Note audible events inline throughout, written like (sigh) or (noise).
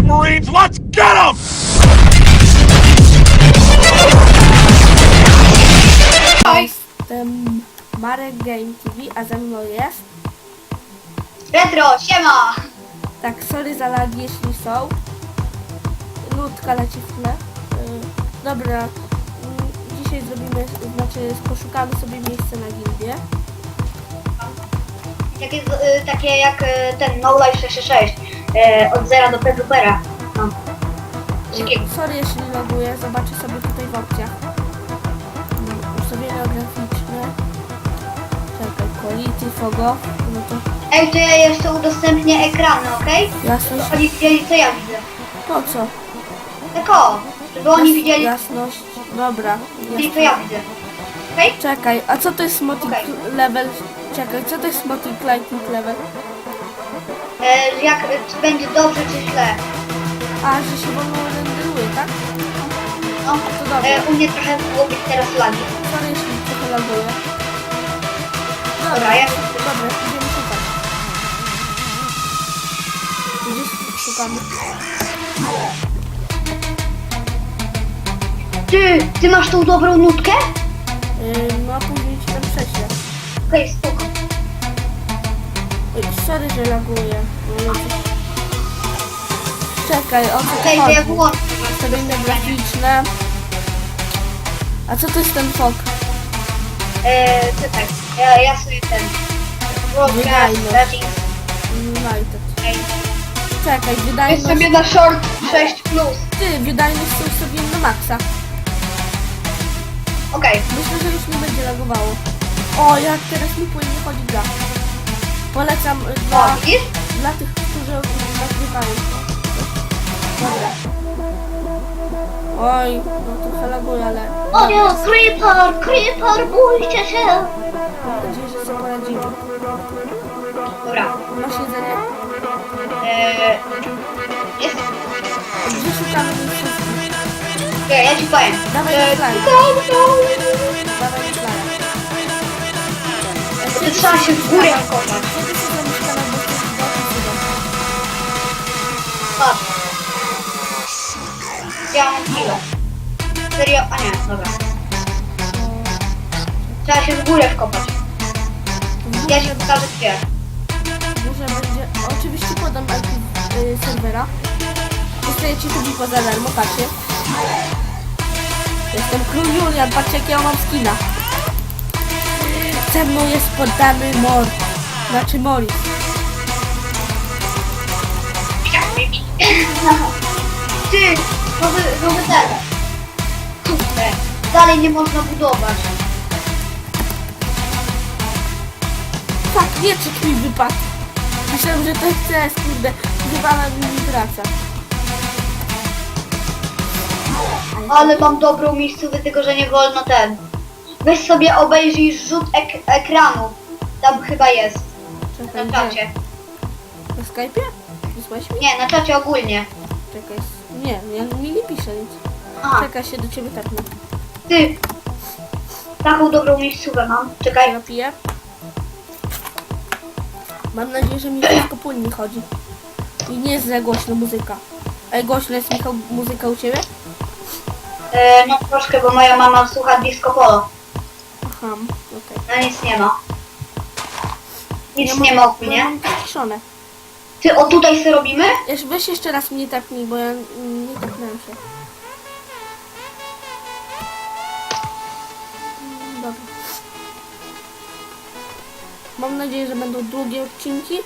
right, Marines, let's get them! Jestem Marek Game TV, a ze mną jest. Retro, siema! Tak, sorry za lagi, jeśli są. Nutka leci w tle. Yy, dobra, mm, dzisiaj zrobimy, znaczy poszukamy sobie miejsce na gildię. Takie, y, takie jak y, ten No Life 666 y, od zera do Pedupera. No. Takiego. Sorry, jeśli loguję, zobaczę sobie tutaj w opcjach. Ustawienia graficzne. Czekaj, quality, fogo. No to Ej, to ja jeszcze udostępnię ekrany, okej? jasność. Żeby oni widzieli co ja widzę. Po co? Tak o, żeby oni widzieli, Jasność. Dobra. widzieli co ja widzę. Okej? Czekaj, a co to jest Okej. level? Czekaj, co to jest motic lightning level? E, jak czy będzie dobrze czy źle. A, że się wolno renderuje, tak? No. To dobra. E, u mnie trochę było być teraz lagi. Sorry, jeśli trochę laguje. Dobra, ja... Dobra, idziemy szukać. Gdzieś szukamy. Ty, ty masz tą dobrą nutkę? Yy, no a później ci tam prześlę. Okej, spoko. Sorry, że coś- Czekaj, o co Okej, to ja chodzi? Ustawienia graficzne. A co to jest ten fok? E, czekaj, ja, ja sobie ten... Wydajność. United. Czekaj, Jest wydajność... sobie na short 6 plus. Ty, wydajność są sobie na maksa. Okej, Myślę, że już nie będzie lagowało. O, jak teraz mi płynnie chodzi gra. Polecam dla, widzisz? dla tych, którzy nagrywają. Dobra. Oj, no trochę laguje, ale O nie, creeper, creeper, bójcie się! mam nadzieję, że sobie poradzimy. Dobra, Masz jedzenie? eee, jest... Gdzie szukamy tych wszystkich? Ja, ja ci powiem. Dawaj Eee, go, To trzeba się w górę kopać. Kiedy się zamieszka na boku, Patrz. Ja mam kilo. Serio? A nie, dobra. Trzeba się w górę wkopać. Ja ci pokażę gdzie. Może będzie... Oczywiście podam IP y, serwera. Dostajecie to za darmo, patrzcie. Jestem król Julian, patrzcie jakie ja mam skina. Ze mną jest poddany Mor. Znaczy Morris. Ty, nowy, nowy ten. Kurde, dalej nie można budować. Tak, wieczyk mi wypadł. Myślałem, że to jest CS, kurde. Na mi wraca. Ale mam dobrą miejscówkę, tylko że nie wolno ten. Weź sobie obejrzyj rzut ek ekranu. Tam chyba jest. Czekaj, Na gdzie? czacie. Na Skype'ie? Wysłałeś mi? Nie, na czacie ogólnie. Czekaj. Nie, ja mi nie pisze nic. Aha, Czekaj się do ciebie tepnę. ty. Taką dobrą miejscówkę mam. Czekaj. Ja piję. Mam nadzieję, że mi (clears throat) wszystko płynnie chodzi. I nie jest za głośno muzyka. Ej, głośno jest Michał muzyka u ciebie? E, no troszkę, bo moja mama słucha disco polo. Okej. No nic nie ma. Nic nie mam- ma bo ogólnie. ja mam ściszone. Ty, o tutaj sobie robimy? Jeszcze, weź jeszcze raz mnie tepnij, bo ja mm, nie tepnąłem się. Mm, Dobra. Mam nadzieję, że będą długie odcinki.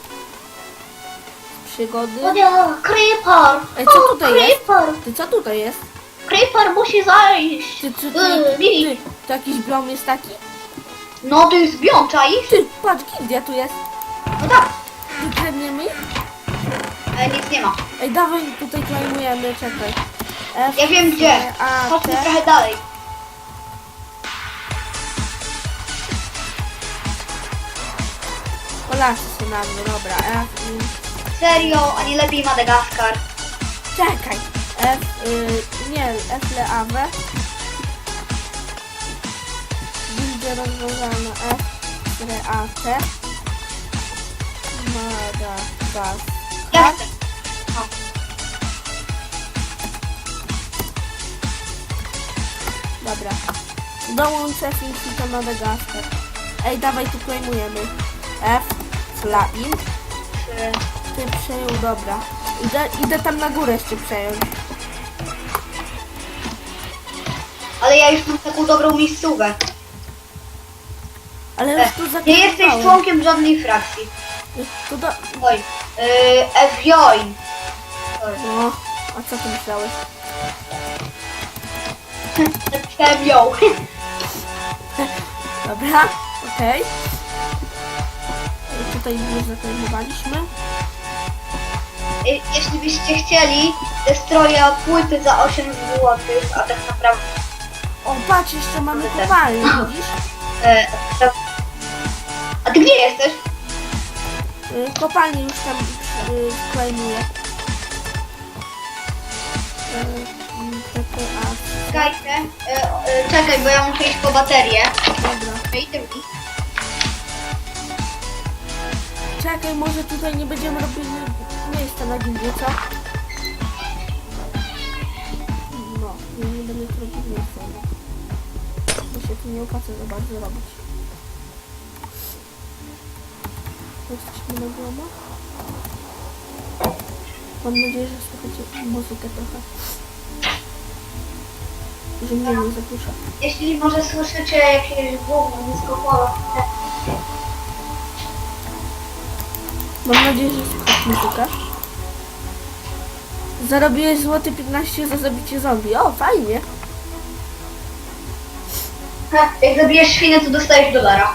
Przygody. Creeper! Ej, co tutaj jest? Ty co tutaj jest? Creeper musi zajść! Ty, ty, ty, Yy, ty, Lili. to jakiś biom jest taki? No to jest biom, czaisz? Ty, patrz, gildia tu jest. No tak. Wykradniemy ich? Ale nic nie ma. Ej, dawaj, tutaj klejmujemy, czekaj. F, Ja wiem gdzie. A, Chodźmy T. trochę dalej. Polacy się na mnie, dobra. F. Serio, a nie lepiej Madagaskar. Czekaj. F, y, nie, F Awe. Widzę rozwiązano F Reate. Madagaskar. Dobra. Dołączę filmik na Madagaskar. Ej, dawaj, tu klejmujemy. F, Flaim. Ty przejął, dobra. Idę, idę tam na górę jeszcze przejąć. Ale ja już mam taką dobrą miejscówę. Ale E, już tu nie jesteś zakończyłem. członkiem żadnej frakcji. To do... Oj. Yy. Sorry. No, a co ty myślałeś? Ją. (laughs) Dobra, okej. I Tutaj już zakończowaliśmy. Y, Jeśli byście chcieli destroja płyty za 8 zł, a tak naprawdę O, patrz, jeszcze mamy kopalnię, (laughs) widzisz? e, A ty gdzie jesteś? Y, Kopalnię już tam y, klejmuję. Y, TPA. Czekajcie. E, e, czekaj, bo ja muszę iść po baterię. Dobra. I ty mi. Czekaj, może tutaj nie będziemy robili miejsca na gildię, co? No, nie, nie będę tu robić miejsca. Się tu nie opłaca za bardzo robić. Jesteśmy na domu. Mam nadzieję, że słuchacie muzykę trochę. Że mnie nie zagłusza. Jeśli może słyszycie jakieś gówno dyskopowe, Mam nadzieję, że słuchasz muzykę. Zarobiłeś złoty 15 za zabicie zombie. O, fajnie. Jak zabijesz świnę, to dostajesz dolara.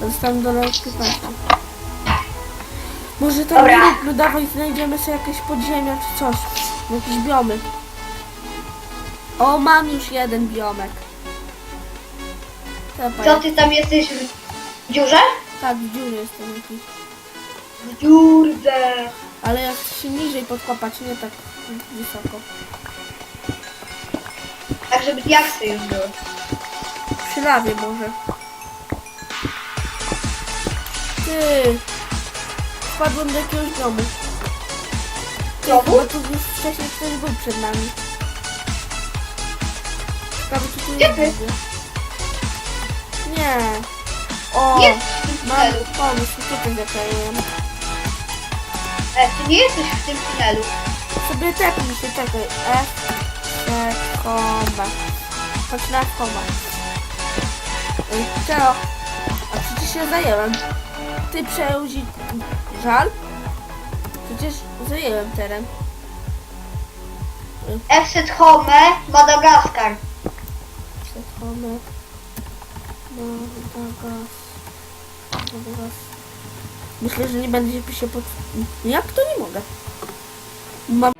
Dostałem do 15. Może to Dobra. róbmy, dawaj znajdziemy sobie jakieś podziemia czy coś. Jakieś biomy. O, mam już jeden biomek. Co ty tam jesteś w dziurze? Tak, w dziurze jestem jakiś. W dziurze. Ale jak się niżej podkopać, nie tak wysoko. Tak, żeby diaksy już były. Przy lawie może. Ty! Wpadłem do jakiegoś domu. Ty, Domu? chyba tu już wcześniej ktoś był przed nami. Ciekawe, czy tu Gdzie jest ty? Nie. O! Jest w tym Mam tunelu. pomysł, tutaj zakleję. E, ty nie jesteś w tym tunelu. Sobie tepnij się, czekaj. F, C, koma. Chodź na koma. Ej, Czego? A przecież się zajęłem. Ty przejął zi... Żal? Przecież zajęłem teren. Exit Home, Madagaskar. Przechomy. Madagas. Madagas. Myślę, że nie będzie się pod... Jak to nie mogę? Mam